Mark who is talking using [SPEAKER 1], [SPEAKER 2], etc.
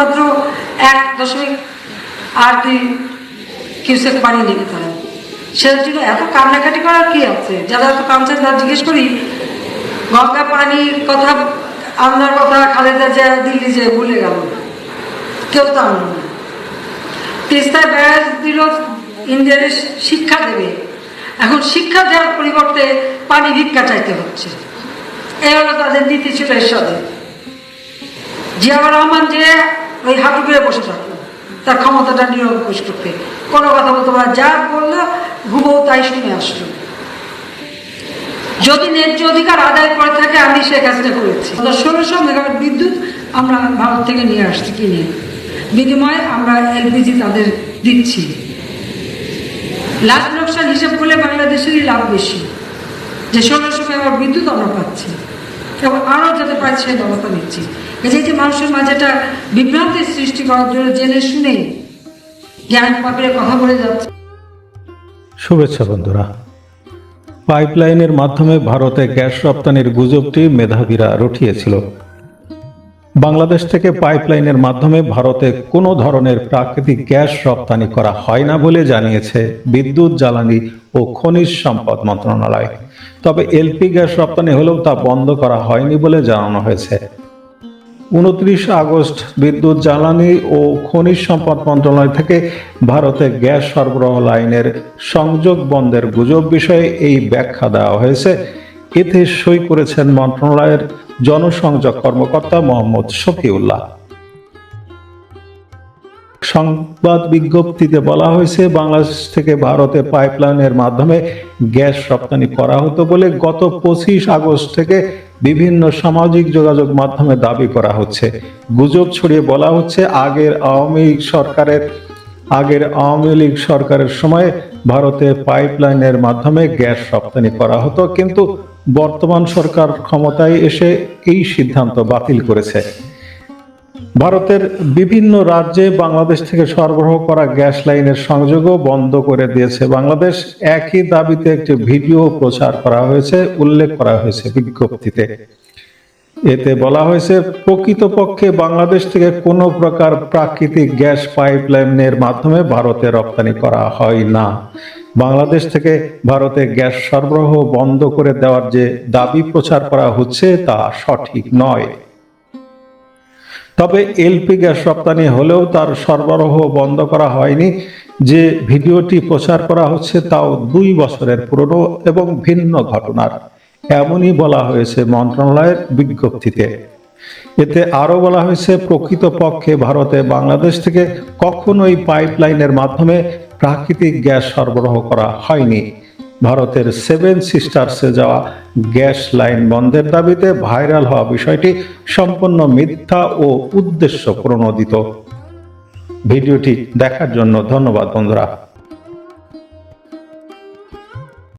[SPEAKER 1] শুধুমাত্র এক দশমিক আট দুই কিউসেক পানি নিতে হয় সেটার জন্য এত কান্নাকাটি করার কি আছে? যারা এত কামছে তারা জিজ্ঞেস করি, গঙ্গা পানির কথা আন্নার কথা খালেদা যে দিল্লি যে ভুলে গেল। কেউ তো আনলো না। তিস্তায় ব্যাস দিল ইন্ডিয়াদের শিক্ষা দেবে। এখন শিক্ষা দেওয়ার পরিবর্তে পানি ভিক্ষা চাইতে হচ্ছে। এই হলো তাদের নীতি ছিল এরশাদে জিয়াউর রহমান যে থাকল তার ক্ষমতাটা নিরঙ্কুশ করতে। কোনো কথা বলতে পারে যা বলল হুবহু তাই শুনে আসলো যদি ন্যায্য অধিকার আদায় করে থাকে, আমি সে কাজটা করেছি। ষোলোশো মেগাওয়াট বিদ্যুৎ আমরা ভারত থেকে নিয়ে আসছি, কিনে। বিনিময়ে আমরা এলপিজি তাদের দিচ্ছি। লাভ লোকসান হিসেব করলে বাংলাদেশেরই লাভ বেশি। যে ষোলোশো মেগাওয়াট বিদ্যুৎ আমরা পাচ্ছি। এবং আরও যাতে পারে সেই ব্যবস্থা নিচ্ছি। এই যে মানুষের মাঝে একটা বিভ্রান্তির সৃষ্টি করার জন্য জেনে শুনে জ্ঞান পাপড়ে কথা বলে যাচ্ছে।
[SPEAKER 2] শুভেচ্ছা বন্ধুরা। পাইপলাইনের মাধ্যমে ভারতে গ্যাস রপ্তানির গুজবটি মেধাবীরা রটিয়েছিল। বাংলাদেশ থেকে পাইপলাইনের মাধ্যমে ভারতে কোনো ধরনের প্রাকৃতিক গ্যাস রপ্তানি করা হয় না বলে জানিয়েছে বিদ্যুৎ, জ্বালানি ও খনিজ সম্পদ মন্ত্রণালয়। তবে এলপি গ্যাস রপ্তানি হলেও তা বন্ধ করা হয়নি বলে জানানো হয়েছে। উনত্রিশ আগস্ট বিদ্যুৎ, জ্বালানি ও খনিজ সম্পদ মন্ত্রণালয় থেকে ভারতে গ্যাস সরবরাহ লাইনের সংযোগ বন্ধের গুজব বিষয়ে এই ব্যাখ্যা দেওয়া হয়েছে। এতে সই করেছেন মন্ত্রণালয়ের জনসংযোগ কর্মকর্তা মোহাম্মদ শফিউল্লাহ। সংবাদ বিজ্ঞপ্তিতে বলা হয়েছে, বাংলাদেশ থেকে ভারতে পাইপলাইনের মাধ্যমে গ্যাস রপ্তানি করা হতো বলে গত পঁচিশ আগস্ট থেকে বিভিন্ন সামাজিক যোগাযোগ মাধ্যমে দাবি করা হচ্ছে। গুজব ছড়িয়ে বলা হচ্ছে, আগের আওয়ামী লীগ সরকারের, আগের আওয়ামী লীগ সরকারের সময় ভারতে পাইপলাইনের মাধ্যমে গ্যাস রপ্তানি করা হতো, কিন্তু বর্তমান সরকার ক্ষমতায় এসে এই সিদ্ধান্ত বাতিল করেছে। ভারতের বিভিন্ন রাজ্যে বাংলাদেশ থেকে সরবরাহ করা গ্যাস লাইনের সংযোগও বন্ধ করে দিয়েছে। বাংলাদেশ একই দাবিতে একটি ভিডিও প্রচার করা হয়েছে, উল্লেখ করা হয়েছে বিজ্ঞপ্তিতে। এতে বলা হয়েছে, প্রকৃতপক্ষে বাংলাদেশ থেকে কোনো প্রকার প্রাকৃতিক গ্যাস পাইপলাইনের মাধ্যমে ভারতে রপ্তানি করা হয় না। বাংলাদেশ থেকে ভারতে গ্যাস সরবরাহ বন্ধ করে দেওয়ার যে দাবি প্রচার করা হচ্ছে তা সঠিক নয়। তবে এলপি গ্যাস রপ্তানি হলেও তার সরবরাহ বন্ধ করা হয়নি। যে ভিডিওটি প্রচার করা হচ্ছে তাও দুই বছরের পুরনো এবং ভিন্ন ঘটনার। এমনই বলা হয়েছে মন্ত্রণালয়ের বিজ্ঞপ্তিতে। এতে আরও বলা হয়েছে, প্রকৃতপক্ষে ভারতে বাংলাদেশ থেকে কখনোই পাইপলাইনের মাধ্যমে প্রাকৃতিক গ্যাস সরবরাহ করা হয়নি। ভারতের সেভেন সিস্টার্সে যাওয়া গ্যাস লাইন বন্ধের দাবিতে ভাইরাল হওয়া বিষয়টি সম্পূর্ণ মিথ্যা ও উদ্দেশ্য প্রণোদিত ভিডিওটি দেখার জন্য ধন্যবাদ বন্ধুরা।